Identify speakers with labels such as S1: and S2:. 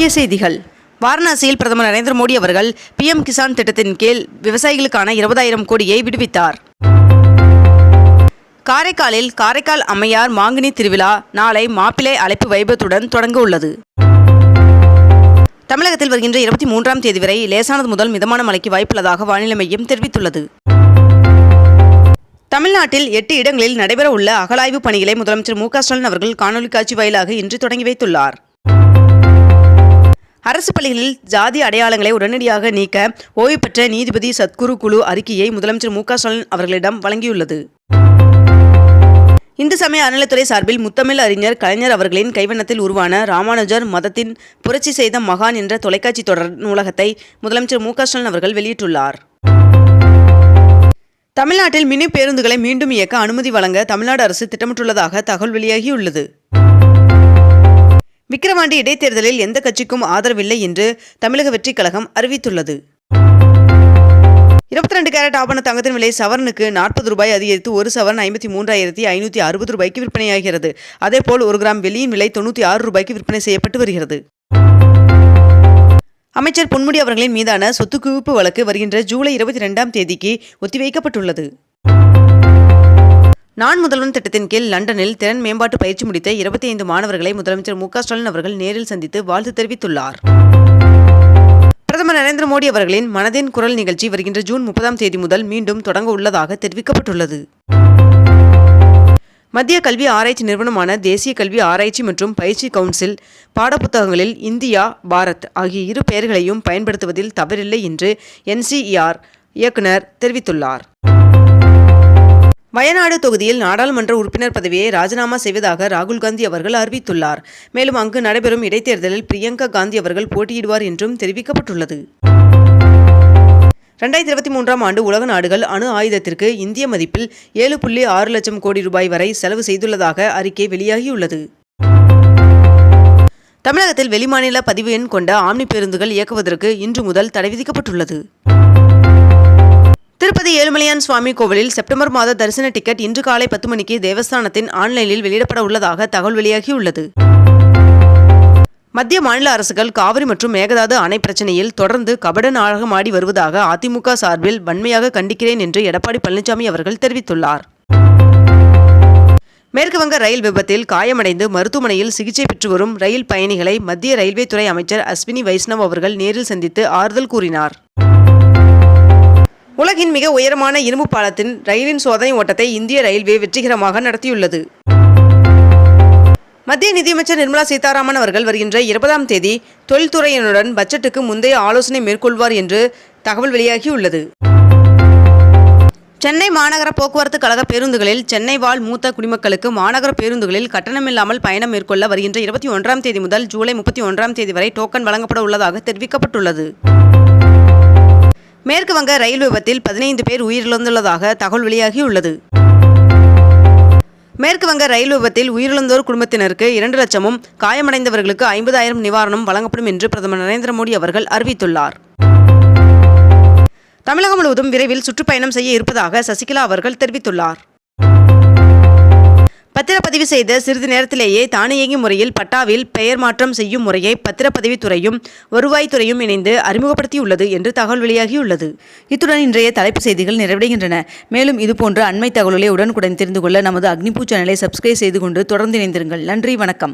S1: முக்கிய செய்திகள். வாரணாசியில் பிரதமர் நரேந்திர மோடி அவர்கள் பிஎம் கிசான் திட்டத்தின் கீழ் விவசாயிகளுக்கான இருபதாயிரம் கோடியை விடுவித்தார். காரைக்காலில் காரைக்கால் அம்மையார் மாங்கனி திருவிழா நாளை மாப்பிள்ளை அழைப்பு வைபத்துடன் தொடங்க உள்ளது. தமிழகத்தில் வருகின்ற இருபத்தி மூன்றாம் தேதி வரை லேசானது முதல் மிதமான மழைக்கு வாய்ப்புள்ளதாக வானிலை மையம் தெரிவித்துள்ளது. தமிழ்நாட்டில் எட்டு இடங்களில் நடைபெறவுள்ள அகலாய்வு பணிகளை முதலமைச்சர் மு க ஸ்டாலின் அவர்கள் காணொலி காட்சி வாயிலாக இன்று தொடங்கி வைத்துள்ளார். அரசு பள்ளிகளில் ஜாதி அடையாளங்களை உடனடியாக நீக்க ஓய்வு பெற்ற நீதிபதி சத்குரு குழு அறிக்கையை முதலமைச்சர் மு க ஸ்டாலின் அவர்களிடம் வழங்கியுள்ளது. இந்து சமய அறநிலைத்துறை சார்பில் முத்தமிழ் அறிஞர் கலைஞர் அவர்களின் கைவண்ணத்தில் உருவான ராமானுஜர் மதத்தின் புரட்சி செய்த மகான் என்ற தொலைக்காட்சி தொடர் நூலகத்தை முதலமைச்சர் மு க ஸ்டாலின் அவர்கள் வெளியிட்டுள்ளார். தமிழ்நாட்டில் மினி பேருந்துகளை மீண்டும் இயக்க அனுமதி வழங்க தமிழ்நாடு அரசு திட்டமிட்டுள்ளதாக தகவல் வெளியாகியுள்ளது. விக்கிரவாண்டி இடைத்தேர்தலில் எந்த கட்சிக்கும் ஆதரவில்லை என்று தமிழக வெற்றிக் கழகம் அறிவித்துள்ளது. இருபத்தி ரெண்டு கேரட் ஆபண தங்கத்தின் விலை சவரனுக்கு நாற்பது ரூபாய் அதிகரித்து ஒரு சவரன் ஐம்பத்தி மூன்றாயிரத்தி ஐநூற்றி அறுபது ரூபாய்க்கு விற்பனையாகிறது. அதேபோல் ஒரு கிராம் வெள்ளியின் விலை தொண்ணூற்றி ஆறு ரூபாய்க்கு விற்பனை செய்யப்பட்டு வருகிறது. அமைச்சர் பொன்முடி அவர்களின் மீதான சொத்து குவிப்பு வழக்கு வருகின்ற ஜூலை இருபத்தி ரெண்டாம் தேதிக்கு ஒத்திவைக்கப்பட்டுள்ளது. நான் முதல்வன் திட்டத்தின் கீழ் லண்டனில் திறன் மேம்பாட்டு பயிற்சி முடித்த இருபத்தி ஐந்து மாணவர்களை முதலமைச்சர் மு ஸ்டாலின் அவர்கள் நேரில் சந்தித்து வாழ்த்து தெரிவித்துள்ளார். பிரதமர் நரேந்திர மோடி அவர்களின் மனதின் குரல் நிகழ்ச்சி வருகின்ற ஜூன் முப்பதாம் தேதி முதல் மீண்டும் தொடங்க உள்ளதாக தெரிவிக்கப்பட்டுள்ளது. மத்திய கல்வி ஆராய்ச்சி நிறுவனமான தேசிய கல்வி ஆராய்ச்சி மற்றும் பயிற்சி கவுன்சில் பாடப்புத்தகங்களில் இந்தியா பாரத் ஆகிய இரு பெயர்களையும் பயன்படுத்துவதில் தவறில்லை என்று என்சிஇஆர் இயக்குனர் தெரிவித்துள்ளார். வயநாடு தொகுதியில் நாடாளுமன்ற உறுப்பினர் பதவியை ராஜினாமா செய்வதாக ராகுல் காந்தி அவர்கள் அறிவித்துள்ளார். மேலும் அங்கு நடைபெறும் இடைத்தேர்தலில் பிரியங்கா காந்தி அவர்கள் போட்டியிடுவார் என்றும் தெரிவிக்கப்பட்டுள்ளது. ரெண்டாயிரத்தி இருபத்தி மூன்றாம் ஆண்டு உலக நாடுகள் அணு ஆயுதத்திற்கு இந்திய மதிப்பில் ஏழு புள்ளி ஆறு லட்சம் கோடி ரூபாய் வரை செலவு செய்துள்ளதாக அறிக்கை வெளியாகியுள்ளது. தமிழகத்தில் வெளிமாநில பதிவு எண் கொண்ட ஆம்னி பேருந்துகள் இயக்குவதற்கு இன்று முதல் தடை விதிக்கப்பட்டுள்ளது. திருப்பதி ஏழுமலையான் சுவாமி கோவிலில் செப்டம்பர் மாத தரிசன டிக்கெட் இன்று காலை பத்து மணிக்கு தேவஸ்தானத்தின் ஆன்லைனில் வெளியிடப்பட உள்ளதாக தகவல் வெளியாகியுள்ளது மத்திய மாநில அரசுகள் காவிரி மற்றும் மேகதாது அணை பிரச்சனையில் தொடர்ந்து கபட நாடகமாடி வருவதாக அதிமுக சார்பில் வன்மையாக கண்டிக்கிறேன் என்று எடப்பாடி பழனிசாமி அவர்கள் தெரிவித்துள்ளார். மேற்குவங்க ரயில் விபத்தில் காயமடைந்து மருத்துவமனையில் சிகிச்சை பெற்று வரும் ரயில் பயணிகளை மத்திய ரயில்வே துறை அமைச்சர் அஸ்வினி வைஷ்ணவ் அவர்கள் நேரில் சந்தித்து ஆறுதல் கூறினார். உலகின் மிக உயரமான இரும்பு பாலத்தின் ரயிலின் சோதனை ஓட்டத்தை இந்திய ரயில்வே வெற்றிகரமாக நடத்தியுள்ளது. மத்திய நிதியமைச்சர் நிர்மலா சீதாராமன் அவர்கள் வருகின்ற இருபதாம் தேதி தொழில்துறையினருடன் பட்ஜெட்டுக்கு முந்தைய ஆலோசனை மேற்கொள்வார் என்று தகவல் வெளியாகியுள்ளது. சென்னை மாநகர போக்குவரத்து கழக பேருந்துகளில் சென்னை வாழ் மூத்த குடிமக்களுக்கு மாநகர பேருந்துகளில் கட்டணமில்லாமல் பயணம் மேற்கொள்ள வருகின்ற இருபத்தி ஒன்றாம் தேதி முதல் ஜூலை முப்பத்தி ஒன்றாம் தேதி வரை டோக்கன் வழங்கப்பட உள்ளதாக தெரிவிக்கப்பட்டுள்ளது. மேற்கு வங்க ரயில் விபத்தில் பதினைந்து பேர் உயிரிழந்துள்ளதாக தகவல் வெளியாகியுள்ளது. மேற்கு வங்க ரயில் விபத்தில் உயிரிழந்தோர் குடும்பத்தினருக்கு இரண்டு லட்சமும் காயமடைந்தவர்களுக்கு ஐம்பதாயிரம் நிவாரணம் வழங்கப்படும் என்று பிரதமர் நரேந்திர மோடி அவர்கள் அறிவித்துள்ளார். தமிழகம் முழுவதும் விரைவில் சுற்றுப்பயணம் செய்ய இருப்பதாக சசிகலா அவர்கள் தெரிவித்துள்ளார். பத்திரப்பதிவு செய்த சிறிது நேரத்திலேயே தானியங்கி முறையில் பட்டாவில் பெயர் மாற்றம் செய்யும் முறையை பத்திரப்பதிவுத்துறையும் வருவாய்த்துறையும் இணைந்து அறிமுகப்படுத்தியுள்ளது என்று தகவல் வெளியாகியுள்ளது. இத்துடன் இன்றைய தலைப்பு செய்திகள் நிறைவடைகின்றன. மேலும் இதுபோன்ற அண்மை தகவல்களை உடனுக்குடன் தெரிந்து கொள்ள நமது அக்னிபூ சேனலை சப்ஸ்கிரைப் செய்து கொண்டு தொடர்ந்து இணைந்திருங்கள். நன்றி வணக்கம்.